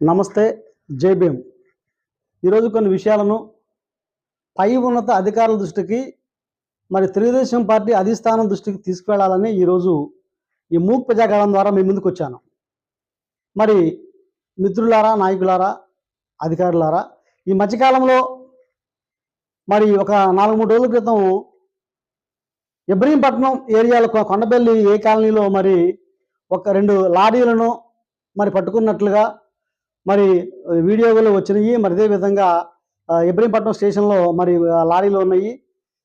నమస్తే జై భీమ్. ఈరోజు కొన్ని విషయాలను పై ఉన్నత అధికారుల దృష్టికి మరి తెలుగుదేశం పార్టీ అధిష్టానం దృష్టికి తీసుకువెళ్ళాలని ఈరోజు ఈ మూక్ ప్రజాగాలం ద్వారా మీ ముందుకు వచ్చాను. మరి మిత్రులారా నాయకులారా అధికారులారా ఈ మధ్యకాలంలో మరి ఒక నాలుగు మూడు రోజుల క్రితం ఇబ్రహీంపట్నం ఏరియాలో కొండపల్లి ఏ కాలనీలో మరి ఒక రెండు లారీలను మరి పట్టుకున్నట్లుగా మరి వీడియోలు వచ్చినాయి. మరి అదే విధంగా ఇబ్రహీంపట్నం స్టేషన్లో మరి లారీలు ఉన్నాయి.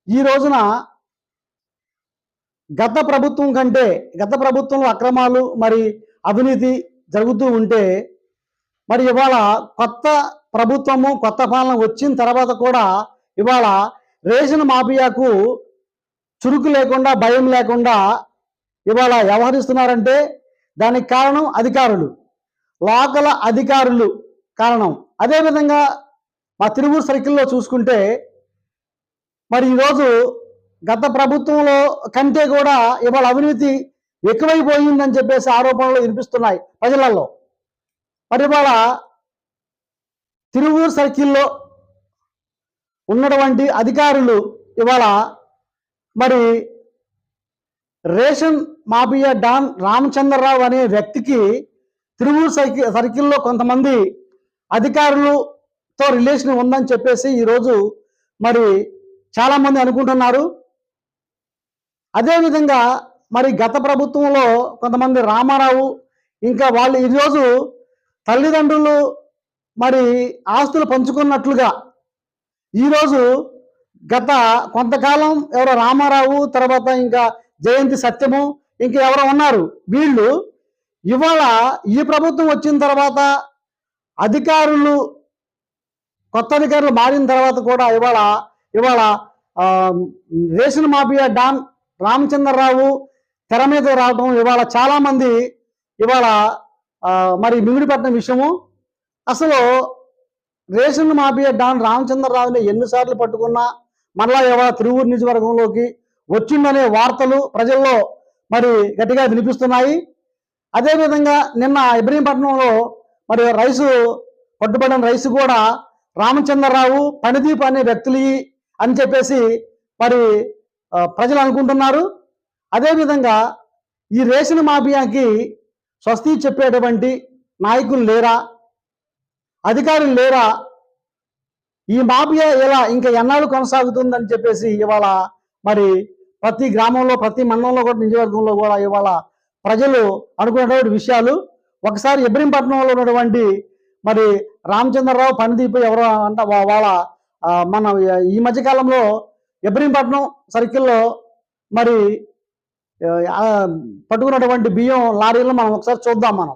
ఈ రోజున గత ప్రభుత్వం కంటే గత ప్రభుత్వంలో అక్రమాలు మరి అవినీతి జరుగుతూ ఉంటే మరి ఇవాళ కొత్త ప్రభుత్వము కొత్త పాలన వచ్చిన తర్వాత కూడా ఇవాళ రేషన్ మాఫియాకు చురుకు లేకుండా భయం లేకుండా ఇవాళ వ్యవహరిస్తున్నారంటే దానికి కారణం అధికారులు. లోకల అధికారులు కారణం. అదేవిధంగా మా తిరువూరు సర్కిల్లో చూసుకుంటే మరి ఈరోజు గత ప్రభుత్వంలో కంటే కూడా ఇవాళ అవినీతి ఎక్కువైపోయిందని చెప్పేసి ఆరోపణలు వినిపిస్తున్నాయి ప్రజలలో. మరి ఇవాళ తిరువూరు సర్కిల్లో ఉన్నటువంటి అధికారులు ఇవాళ మరి రేషన్ మాఫియా డాన్ రామచంద్రరావు అనే వ్యక్తికి తిరువూరు సర్కిల్ సర్కిల్లో కొంతమంది అధికారులతో రిలేషన్ ఉందని చెప్పేసి ఈరోజు మరి చాలామంది అనుకుంటున్నారు. అదేవిధంగా మరి గత ప్రభుత్వంలో కొంతమంది రామారావు ఇంకా వాళ్ళు ఈరోజు తల్లిదండ్రులు మరి ఆస్తులు పంచుకున్నట్లుగా ఈరోజు గత కొంతకాలం ఎవరో రామారావు తర్వాత ఇంకా జయంతి సత్యము ఇంకా ఎవరో ఉన్నారు. వీళ్ళు ఇవాళ ఈ ప్రభుత్వం వచ్చిన తర్వాత అధికారులు కొత్త అధికారులు మారిన తర్వాత కూడా ఇవాళ ఇవాళ రేషన్ మాఫియా డాన్ రామచంద్రరావు తెర మీద రావడం ఇవాళ చాలామంది ఇవాళ మరి మింగుడిపట్నం విషయము. అసలు రేషన్ మాఫియా డాన్ రామచంద్రరావుని ఎన్నిసార్లు పట్టుకున్నా మళ్ళా ఇవాళ తిరువూరు నియోజకవర్గంలోకి వచ్చిందనే వార్తలు ప్రజల్లో మరి గట్టిగా వినిపిస్తున్నాయి. అదేవిధంగా నిన్న ఇబ్రహీంపట్నంలో మరి రైసు పట్టుబడిన రైసు కూడా రామచంద్రరావు పణిదీప్ అనే వ్యక్తులు అని చెప్పేసి మరి ప్రజలు అనుకుంటున్నారు. అదేవిధంగా ఈ రేషన్ మాఫియాకి స్వస్తి చెప్పేటువంటి నాయకులు లేరా? అధికారులు లేరా? ఈ మాఫియా ఇలా ఇంకా ఎన్నాళ్ళు కొనసాగుతుందని చెప్పేసి ఇవాళ మరి ప్రతి గ్రామంలో ప్రతి మండలంలో కూడా నియోజకవర్గంలో కూడా ఇవాళ ప్రజలు అనుకునేటువంటి విషయాలు. ఒకసారి ఇబ్రహీంపట్నంలో ఉన్నటువంటి మరి రామచంద్రరావు పనిదీపు ఎవరో అంట వాళ్ళ మన ఈ మధ్యకాలంలో ఇబ్రహీంపట్నం సర్కిల్లో మరి పట్టుకున్నటువంటి బియ్యం లారీలను మనం ఒకసారి చూద్దాం మనం.